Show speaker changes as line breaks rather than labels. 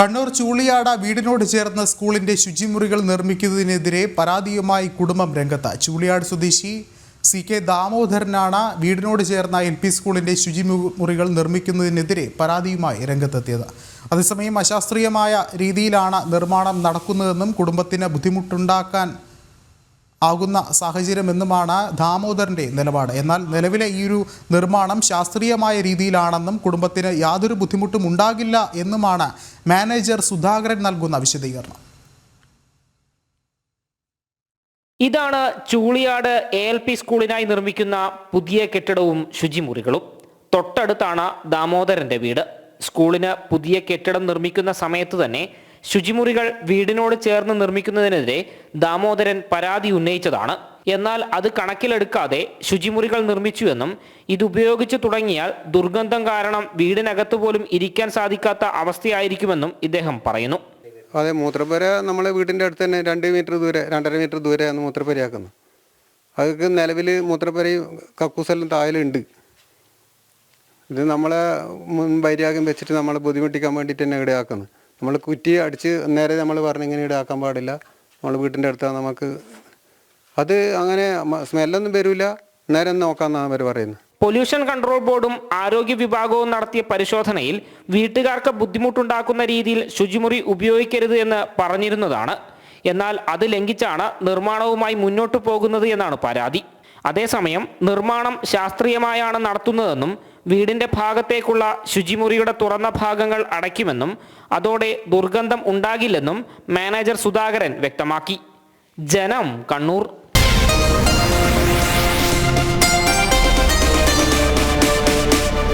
കണ്ണൂർ ചൂളിയാട വീടിനോട് ചേർന്ന സ്കൂളിന്റെ ശുചിമുറികൾ നിർമ്മിക്കുന്നതിനെതിരെ പരാതിയുമായി കുടുംബം രംഗത്ത്. ചൂളിയാട് സ്വദേശി സി കെ ദാമോദരനാണ് വീടിനോട് ചേർന്ന എൽ പി സ്കൂളിന്റെ ശുചിമുറികൾ നിർമ്മിക്കുന്നതിനെതിരെ പരാതിയുമായി രംഗത്തെത്തിയത്. അതേസമയം അശാസ്ത്രീയമായ രീതിയിലാണ് നിർമ്മാണം നടക്കുന്നതെന്നും കുടുംബത്തിന് ബുദ്ധിമുട്ടുണ്ടാക്കാൻ ആകുന്ന സാഹചര്യമെന്നുമാണ് ദാമോദരന്റെ നിലപാട്. എന്നാൽ നിലവിലെ ഈ ഒരു നിർമ്മാണം ശാസ്ത്രീയമായ രീതിയിലാണെന്നും കുടുംബത്തിന് യാതൊരു ബുദ്ധിമുട്ടും ഉണ്ടാകില്ല എന്നുമാണ് മാനേജർ സുധാകരൻ നൽകുന്ന വിശദീകരണം.
ഇതാണ് ചൂളിയാട് എ എൽ പി സ്കൂളിനായി നിർമ്മിക്കുന്ന പുതിയ കെട്ടിടവും ശുചിമുറികളും. തൊട്ടടുത്താണ് ദാമോദരന്റെ വീട്. സ്കൂളിന് പുതിയ കെട്ടിടം നിർമ്മിക്കുന്ന സമയത്ത് തന്നെ ശുചിമുറികൾ വീടിനോട് ചേർന്ന് നിർമ്മിക്കുന്നതിനെതിരെ ദാമോദരൻ പരാതി ഉന്നയിച്ചതാണ്. എന്നാൽ അത് കണക്കിലെടുക്കാതെ ശുചിമുറികൾ നിർമ്മിച്ചുവെന്നും ഇത് ഉപയോഗിച്ചു തുടങ്ങിയാൽ ദുർഗന്ധം കാരണം വീടിനകത്ത് പോലും ഇരിക്കാൻ സാധിക്കാത്ത അവസ്ഥയായിരിക്കുമെന്നും ഇദ്ദേഹം പറയുന്നു.
അതെ മൂത്രപ്പുര നമ്മളെ വീടിന്റെ അടുത്ത് തന്നെ രണ്ട് മീറ്റർ ദൂരെ രണ്ടര മീറ്റർ ദൂരെയാണ് മൂത്രപ്പുരയാക്കുന്നത്. അതൊക്കെ നിലവിൽ മൂത്രപ്പുരയും കക്കൂസെല്ലാം താഴെയുണ്ട്. ഇത് നമ്മളെ മുൻ വൈരാഗ്യം വെച്ചിട്ട് നമ്മളെ ബുദ്ധിമുട്ടിക്കാൻ വേണ്ടിയിട്ട് തന്നെ ഇവിടെ ആക്കുന്നത് നമ്മൾ കുറ്റി അടിച്ച് നേരെ നമ്മൾ പറഞ്ഞ് ഇങ്ങനെ ഇടാക്കാൻ പാടില്ല. നമ്മൾ വീട്ടിന്റെ അടുത്താണ് നമുക്ക് അത് അങ്ങനെ സ്മെല്ലൊന്നും വരില്ല നേരം നോക്കാമെന്നാണ് അവർ പറയുന്നത്
പൊല്യൂഷൻ കൺട്രോൾ ബോർഡും ആരോഗ്യ വിഭാഗവും നടത്തിയ പരിശോധനയിൽ വീട്ടുകാർക്ക് ബുദ്ധിമുട്ടുണ്ടാക്കുന്ന രീതിയിൽ ശുചിമുറി ഉപയോഗിക്കരുത് എന്ന് പറഞ്ഞിരുന്നതാണ്. എന്നാൽ അത് ലംഘിച്ചാണ് നിർമ്മാണവുമായി മുന്നോട്ടു പോകുന്നത് എന്നാണ് പരാതി. അതേസമയം നിർമ്മാണം ശാസ്ത്രീയമായാണ് നടത്തുന്നതെന്നും വീടിന്റെ ഭാഗത്തേക്കുള്ള ശുചിമുറിയുടെ തുറന്ന ഭാഗങ്ങൾ അടയ്ക്കുമെന്നും അതോടെ ദുർഗന്ധം ഉണ്ടാകില്ലെന്നും മാനേജർ സുധാകരൻ വ്യക്തമാക്കി. ജനം കണ്ണൂർ.